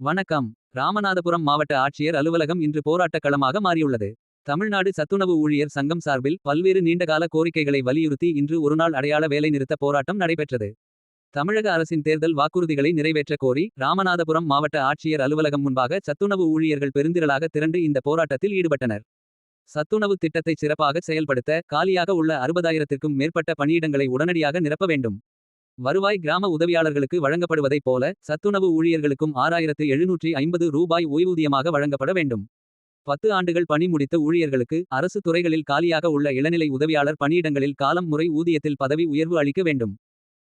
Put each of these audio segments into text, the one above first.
வணக்கம். ராமநாதபுரம் மாவட்ட ஆட்சியர் அலுவலகம் இன்று போராட்டக் களமாக மாறியுள்ளது. தமிழ்நாடு சத்துணவு ஊழியர் சங்கம் சார்பில் பல்வேறு நீண்டகால கோரிக்கைகளை வலியுறுத்தி இன்று ஒருநாள் அடையாள வேலைநிறுத்த போராட்டம் நடைபெற்றது. தமிழக அரசின் தேர்தல் வாக்குறுதிகளை நிறைவேற்றக் கோரி ராமநாதபுரம் மாவட்ட ஆட்சியர் அலுவலகம் முன்பாக சத்துணவு ஊழியர்கள் பெருந்திரளாக திரண்டு இந்த போராட்டத்தில் ஈடுபட்டனர். சத்துணவு திட்டத்தை சிறப்பாக செயல்படுத்த காலியாக உள்ள அறுபதாயிரத்திற்கும் மேற்பட்ட பணியிடங்களை உடனடியாக நிரப்ப வேண்டும். வருவாய் கிராம உதவியாளர்களுக்கு வழங்கப்படுவதைப் போல சத்துணவு ஊழியர்களுக்கும் ஆறாயிரத்து எழுநூற்றி ஐம்பது ரூபாய் ஓய்வூதியமாக வழங்கப்பட வேண்டும். பத்து ஆண்டுகள் பணி முடித்த ஊழியர்களுக்கு அரசு துறைகளில் காலியாக உள்ள இளநிலை உதவியாளர் பணியிடங்களில் காலம் முறை ஊதியத்தில் பதவி உயர்வு அளிக்க வேண்டும்.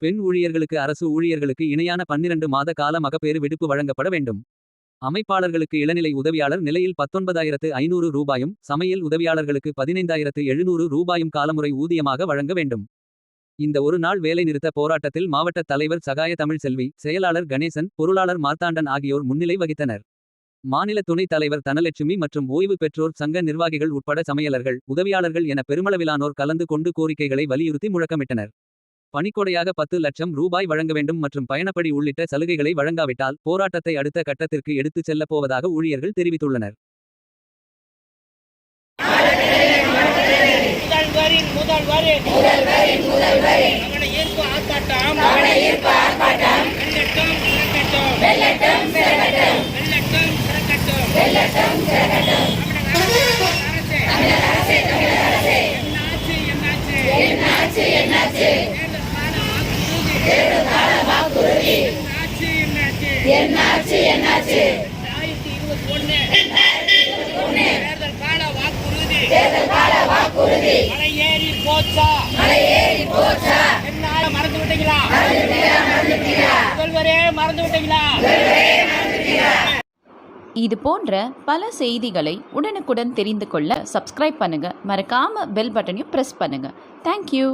பெண் ஊழியர்களுக்கு அரசு ஊழியர்களுக்கு இணையான பன்னிரண்டு மாத கால மகப்பேறு விடுப்பு வழங்கப்பட வேண்டும். அமைப்பாளர்களுக்கு இளநிலை உதவியாளர் நிலையில் பத்தொன்பதாயிரத்து ஐநூறு ரூபாயும் சமையல் உதவியாளர்களுக்கு பதினைந்தாயிரத்து எழுநூறு ரூபாயும் காலமுறை ஊதியமாக வழங்க வேண்டும். இந்த ஒரு நாள் வேலைநிறுத்த போராட்டத்தில் மாவட்ட தலைவர் சகாய தமிழ்செல்வி செயலாளர் கணேசன் பொருளாளர் மார்த்தாண்டன் ஆகியோர் முன்னிலை வகித்தனர். மாநில துணைத் தலைவர் தனலட்சுமி மற்றும் ஓய்வு பெற்றோர் சங்க நிர்வாகிகள் உட்பட சமையலர்கள் உதவியாளர்கள் என பெருமளவிலானோர் கலந்து கொண்டு கோரிக்கைகளை வலியுறுத்தி முழக்கமிட்டனர். பணிக்கொடையாக பத்து லட்சம் ரூபாய் வழங்க வேண்டும் மற்றும் பயணப்படி உள்ளிட்ட சலுகைகளை வழங்காவிட்டால் போராட்டத்தை அடுத்த கட்டத்திற்கு எடுத்துச் செல்லப் போவதாக ஊழியர்கள் தெரிவித்துள்ளனர். முதல்வரின் முதல்வரின் முதல்வரின் முதல்வரின் அவனை ஈர்ப்பு ஆர்ப்பாட்டம். அவனை ஈர்ப்பு ஆர்ப்பாட்டம். வெள்ளட்டும் வெள்ளட்டும் வெள்ளட்டும் வெள்ளட்டும் வெள்ளட்டும் வெள்ளட்டும் தமிழக அரசே தமிழக அரசே. என்னாச்சு என்னாச்சு? என்னாச்சு தேர்தல் கால வாக்குறுதி. என்னாச்சு என்னாச்சு? ரெண்டாயிரத்தி இருபத்தி ஒண்ணு தேர்தல் கால வாக்குறுதி தேர்தல் கால வாக்குறுதி மலை ஏறி போச்சா? மலை ஏறி போச்சா? என்னால மறந்து விட்டீங்களா முதல்வரே மறந்து விட்டீங்களா இது போன்ற பல செய்திகளை உடனுக்குடன் தெரிந்து கொள்ள சப்ஸ்கிரைப் பண்ணுங்க. மறக்காம பெல் பட்டனையும் ப்ரெஸ் பண்ணுங்க. தேங்க்யூ